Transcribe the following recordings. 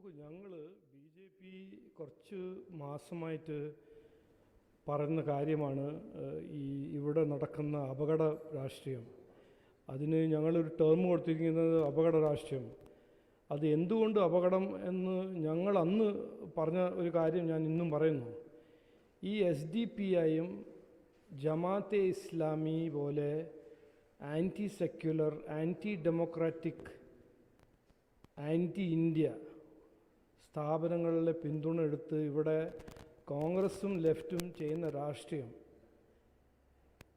നോക്കൂ ഞങ്ങൾ B J P കുറച്ച് മാസമായിട്ട് പറയുന്ന കാര്യമാണ് ഈ ഇവിടെ നടക്കുന്ന അപകട രാഷ്ട്രീയം. അതിന് ഞങ്ങളൊരു ടേം കൊടുത്തിരിക്കുന്നത് അപകട രാഷ്ട്രീയം. അത് എന്തുകൊണ്ട് അപകടം എന്ന് ഞങ്ങൾ അന്ന് പറഞ്ഞ ഒരു കാര്യം ഞാൻ ഇന്നും പറയുന്നു. ഈ എസ് ഡി പി ഐയും ജമാഅത്തെ ഇസ്ലാമി പോലെ anti secular anti democratic anti India സ്ഥാപനങ്ങളിലെ പിന്തുണ എടുത്ത് ഇവിടെ കോൺഗ്രസും ലെഫ്റ്റും ചെയ്യുന്ന രാഷ്ട്രീയം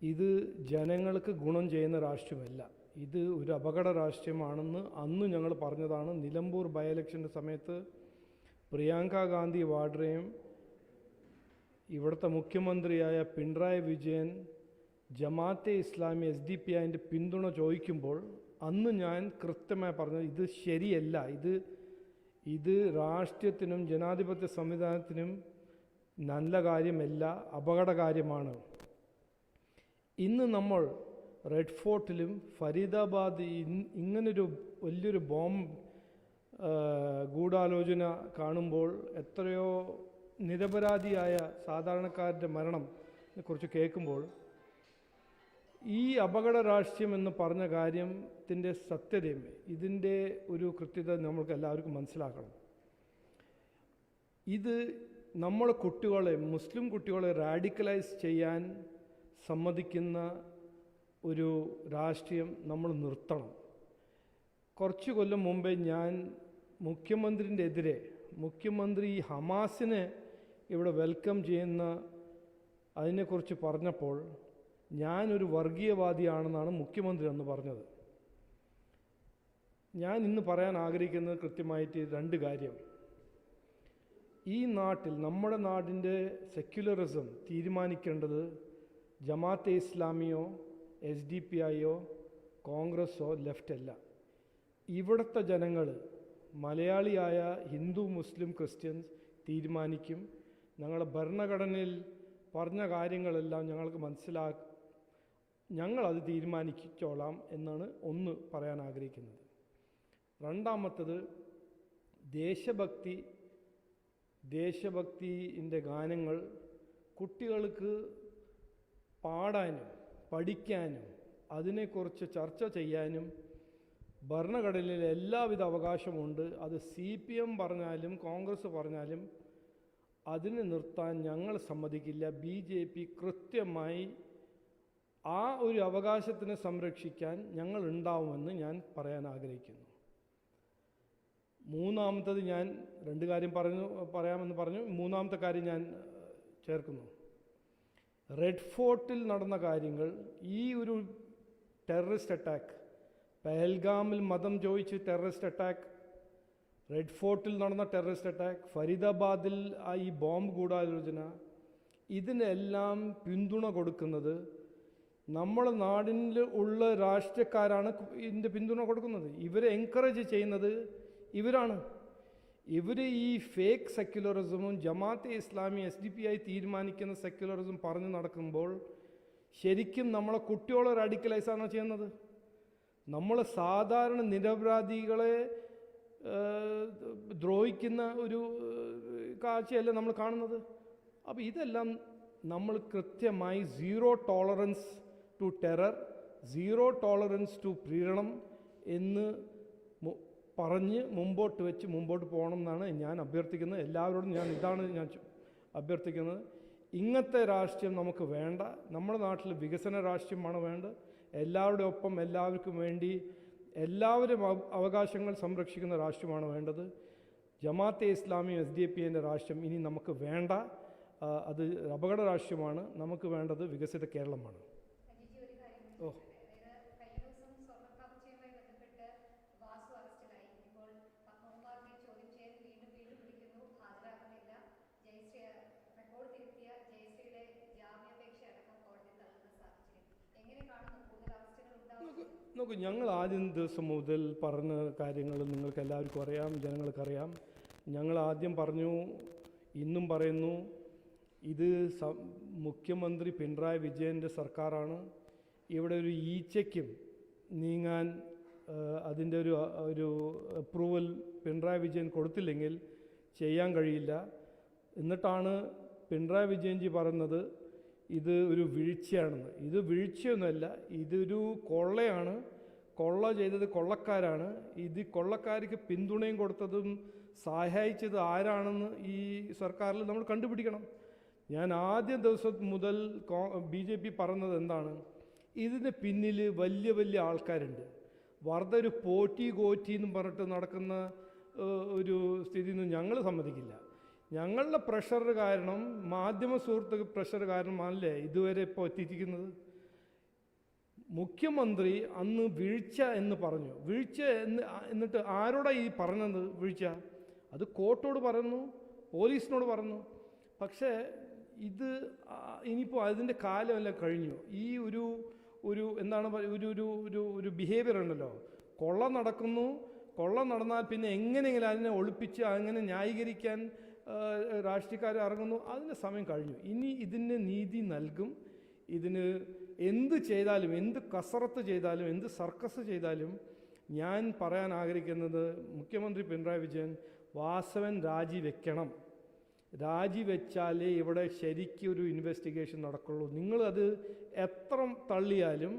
ഇത് ജനങ്ങൾക്ക് ഗുണം ചെയ്യുന്ന രാഷ്ട്രീയമല്ല. ഇത് ഒരു അപകട രാഷ്ട്രീയമാണെന്ന് അന്ന് ഞങ്ങൾ പറഞ്ഞതാണ്. നിലമ്പൂർ ബൈ ഇലക്ഷന്റെ സമയത്ത് പ്രിയങ്ക ഗാന്ധി വാഡ്രയും ഇവിടുത്തെ മുഖ്യമന്ത്രിയായ Pinarayi Vijayan Jamaat-e Islami S D P ഐന്റെ പിന്തുണ ചോദിക്കുമ്പോൾ അന്ന് ഞാൻ കൃത്യമായി പറഞ്ഞത് ഇത് ശരിയല്ല. ഇത് ഇത് രാഷ്ട്രീയത്തിനും ജനാധിപത്യ സംവിധാനത്തിനും നല്ല കാര്യമല്ല അപകടകാര്യമാണ്. ഇന്ന് നമ്മൾ റെഡ് ഫോർട്ടിലും ഫരീദാബാദ് ഇങ്ങനൊരു വലിയൊരു ബോംബ് ഗൂഢാലോചന കാണുമ്പോൾ എത്രയോ നിരപരാധിയായ സാധാരണക്കാരുടെ മരണം കുറിച്ച് കേൾക്കുമ്പോൾ ഈ അപകട രാഷ്ട്രീയം എന്ന് പറഞ്ഞ കാര്യത്തിന്റെ സത്യതയും ഇതിന്റെ ഒരു കൃത്യത നമ്മൾക്ക് എല്ലാവർക്കും മനസ്സിലാക്കണം. ഇത് നമ്മുടെ കുട്ടികളെ മുസ്ലിം കുട്ടികളെ റാഡിക്കലൈസ് ചെയ്യാൻ സമ്മതിക്കുന്ന ഒരു രാഷ്ട്രീയം നമ്മൾ നിർത്തണം. കുറച്ച് കൊല്ലം മുമ്പേ ഞാൻ മുഖ്യമന്ത്രിന്റെ എതിരെ മുഖ്യമന്ത്രി ഈ ഹമാസിനെ ഇവിടെ വെൽക്കം ചെയ്യുന്ന അതിനെക്കുറിച്ച് പറഞ്ഞപ്പോൾ ഞാനൊരു വർഗീയവാദിയാണെന്നാണ് മുഖ്യമന്ത്രി അന്ന് പറഞ്ഞത്. ഞാൻ ഇന്ന് പറയാൻ ആഗ്രഹിക്കുന്നത് കൃത്യമായിട്ട് രണ്ട് കാര്യം. ഈ നാട്ടിൽ നമ്മുടെ നാടിന്റെ സെക്യുലറിസം തീരുമാനിക്കേണ്ടത് ജമാഅത്തെ ഇസ്ലാമിയോ എസ് ഡി പി ഐയോ കോൺഗ്രസ്സോ ലെഫ്റ്റ് അല്ല. ഇവിടുത്തെ ജനങ്ങൾ മലയാളിയായ ഹിന്ദു മുസ്ലിം ക്രിസ്ത്യൻസ് തീരുമാനിക്കും. ഞങ്ങളുടെ ഭരണഘടനയിൽ പറഞ്ഞ കാര്യങ്ങളെല്ലാം ഞങ്ങൾക്ക് മനസ്സിലാ ഞങ്ങളത് തീരുമാനിച്ചോളാം എന്നാണ് ഒന്ന് പറയാൻ ആഗ്രഹിക്കുന്നത്. രണ്ടാമത്തത് ദേശഭക്തി ദേശഭക്തിന്റെ ഗാനങ്ങൾ കുട്ടികൾക്ക് പാടാനും പഠിക്കാനും അതിനെക്കുറിച്ച് ചർച്ച ചെയ്യാനും ഭരണഘടനയിൽ എല്ലാവിധ അവകാശമുണ്ട്. അത് സി പി എം പറഞ്ഞാലും കോൺഗ്രസ് പറഞ്ഞാലും അതിനെ നിർത്താൻ ഞങ്ങൾ സമ്മതിക്കില്ല. ബി ജെ പി കൃത്യമായി ആ ഒരു അവകാശത്തിനെ സംരക്ഷിക്കാൻ ഞങ്ങൾ ഉണ്ടാവുമെന്ന് ഞാൻ പറയാൻ ആഗ്രഹിക്കുന്നു. മൂന്നാമത്തത് ഞാൻ രണ്ട് കാര്യം പറഞ്ഞു പറയാമെന്ന് പറഞ്ഞു. മൂന്നാമത്തെ കാര്യം ഞാൻ ചേർക്കുന്നു. റെഡ് ഫോർട്ടിൽ നടന്ന കാര്യങ്ങൾ ഈ ഒരു ടെററിസ്റ്റ് അറ്റാക്ക് പഹൽഗാമിൽ മതം ചോദിച്ച് ടെററിസ്റ്റ് അറ്റാക്ക് റെഡ് ഫോർട്ടിൽ നടന്ന ടെററിസ്റ്റ് അറ്റാക്ക് ഫരീദാബാദിൽ ആ ഈ ബോംബ് ഗൂഢാലോചന ഇതിനെല്ലാം പിന്തുണ കൊടുക്കുന്നത് നമ്മുടെ നാടിൽ ഉള്ള രാഷ്ട്രീയക്കാരാണ് ഇതിന്റെ പിന്തുണ കൊടുക്കുന്നത്. ഇവരെ എൻകറേജ് ചെയ്യുന്നത് ഇവരാണ്. ഇവർ ഈ fake സെക്യുലറിസമും Jamaat-e Islami S D P ആയി തീരുമാനിക്കുന്ന സെക്യുലറിസം പറഞ്ഞു നടക്കുമ്പോൾ ശരിക്കും നമ്മളെ കുട്ടികളെ റാഡിക്കലൈസാണോ ചെയ്യുന്നത്? നമ്മൾ സാധാരണ നിരപരാധികളെ ദ്രോഹിക്കുന്ന ഒരു കാഴ്ചയല്ല നമ്മൾ കാണുന്നത്? അപ്പോൾ ഇതെല്ലാം നമ്മൾ കൃത്യമായി zero tolerance to terror zero tolerance to പ്രീരണം എന്ന് പറഞ്ഞ് മുമ്പോട്ട് വെച്ച് മുമ്പോട്ട് പോകണം എന്നാണ് ഞാൻ അഭ്യർത്ഥിക്കുന്നത്. എല്ലാവരോടും ഞാൻ ഇതാണ് ഞാൻ അഭ്യർത്ഥിക്കുന്നത്. ഇങ്ങനത്തെ രാഷ്ട്രീയം നമുക്ക് വേണ്ട. നമ്മുടെ നാട്ടിൽ വികസന രാഷ്ട്രീയമാണ് വേണ്ടത്. എല്ലാവരുടെ ഒപ്പം എല്ലാവർക്കും വേണ്ടി എല്ലാവരും അവ- അവകാശങ്ങൾ സംരക്ഷിക്കുന്ന രാഷ്ട്രീയമാണ് വേണ്ടത്. Jamaat-e Islami S D P എന്റെ ഇനി നമുക്ക് വേണ്ട. അത് അപകട രാഷ്ട്രീയമാണ്. നമുക്ക് വേണ്ടത് വികസിത കേരളമാണ്. ഓ. ഇപ്പോൾ ചോദ്യം വീണ്ടും വീണ്ടും ഹാജരാകുന്നില്ല ജയശ്രീ ജയശ്രീയുടെ കോടതി തള്ളുന്ന എങ്ങനെ കാണുന്നു നോക്കൂ ഞങ്ങൾ ആദ്യം ദിവസം മുതൽ പറഞ്ഞ കാര്യങ്ങൾ നിങ്ങൾക്ക് എല്ലാവർക്കും അറിയാം ജനങ്ങൾക്കറിയാം ഞങ്ങൾ ആദ്യം പറഞ്ഞു ഇന്നും പറയുന്നു ഇത് മുഖ്യമന്ത്രി പിണറായി വിജയന്റെ സർക്കാരാണ് ഇവിടെ ഒരു ഈച്ചയ്ക്കും നീങ്ങാൻ അതിന്റെ ഒരു ഒരു അപ്രൂവൽ പിണറായി വിജയൻ കൊടുത്തില്ലെങ്കിൽ ചെയ്യാൻ കഴിയില്ല. എന്നിട്ടാണ് പിണറായി വിജയൻജി പറയുന്നത് ഇത് ഒരു വീഴ്ചയാണെന്ന്. ഇത് വീഴ്ചയൊന്നുമല്ല ഇതൊരു കൊള്ളയാണ്. കൊള്ള ചെയ്തത് കൊള്ളക്കാരാണ്. ഇത് കൊള്ളക്കാർക്ക് പിന്തുണയും കൊടുത്തതും സഹായിച്ചത് ആരാണെന്ന് ഈ സർക്കാരിൽ നമ്മൾ കണ്ടുപിടിക്കണം. ഞാൻ ആദ്യ ദിവസം മുതൽ ബി ജെ പി പറഞ്ഞത് എന്താണ് ഇതിന് പിന്നിൽ വലിയ വലിയ ആൾക്കാരുണ്ട്. വെറുതെ ഒരു പോറ്റി കോറ്റി എന്നും പറഞ്ഞിട്ട് നടക്കുന്ന ഒരു സ്ഥിതിയൊന്നും ഞങ്ങൾ സമ്മതിക്കില്ല. ഞങ്ങളുടെ പ്രഷർ കാരണം മാധ്യമ സുഹൃത്തുക്കൾ പ്രഷർ കാരണമല്ലേ ഇതുവരെ ഇപ്പോൾ എത്തിയിരിക്കുന്നത്? മുഖ്യമന്ത്രി അന്ന് വീഴ്ച എന്ന് പറഞ്ഞു. വീഴ്ച എന്ന് എന്നിട്ട് ആരോടാ ഈ പറഞ്ഞത് വീഴ്ച? അത് കോർട്ടോട് പറഞ്ഞു പോലീസിനോട് പറഞ്ഞു പക്ഷേ ഇത് ഇനിയിപ്പോൾ അതിന്റെ കാലമെല്ലാം കഴിഞ്ഞു. ഈ ഒരു ഒരു എന്താണ് ഒരു ഒരു ഒരു ഒരു ബിഹേവിയർ ഉണ്ടല്ലോ. കൊള്ള നടക്കുന്നു. കൊള്ള നടന്നാൽ പിന്നെ എങ്ങനെയെങ്കിലും അതിനെ ഒളിപ്പിച്ച് അങ്ങനെ ന്യായീകരിക്കാൻ രാഷ്ട്രീയക്കാർ ഇറങ്ങുന്നു. അതിന്റെ സമയം കഴിഞ്ഞു. ഇനി ഇതിന് നീതി നൽകും. ഇതിന് എന്ത് ചെയ്താലും എന്ത് കസറത്ത് ചെയ്താലും എന്ത് സർക്കസ് ചെയ്താലും ഞാൻ പറയാൻ ആഗ്രഹിക്കുന്നത് മുഖ്യമന്ത്രി പിണറായി വിജയൻ വാസവൻ രാജിവെക്കണം. രാജിവെച്ചാലേ ഇവിടെ ശരിക്കും ഒരു ഇൻവെസ്റ്റിഗേഷൻ നടക്കുള്ളൂ. നിങ്ങളത് എത്ര തള്ളിയാലും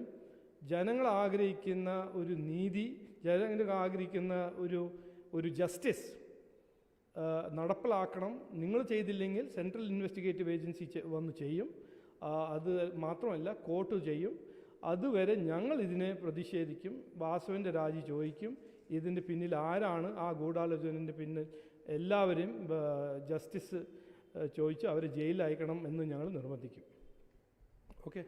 ജനങ്ങൾ ആഗ്രഹിക്കുന്ന ഒരു നീതി ജനങ്ങൾ ആഗ്രഹിക്കുന്ന ഒരു ഒരു ജസ്റ്റിസ് നടപ്പിലാക്കണം. നിങ്ങൾ ചെയ്തില്ലെങ്കിൽ സെൻട്രൽ ഇൻവെസ്റ്റിഗേറ്റീവ് ഏജൻസി വന്ന് ചെയ്യും. അത് മാത്രമല്ല കോർട്ട് ചെയ്യും. അതുവരെ ഞങ്ങൾ ഇതിനെ പ്രതിഷേധിക്കും. വാസുവിന്റെ രാജി ചോദിക്കും. ഇതിന്റെ പിന്നിൽ ആരാണ്? ആ ഗൂഢാലോചനന്റെ പിന്നിൽ എല്ലാവരെയും ആ, ജസ്റ്റിസ് ചോദിച്ച് അവർ ജയിലിൽ അയക്കണം എന്ന് ഞങ്ങൾ നിർബന്ധിക്കും. ഓക്കെ?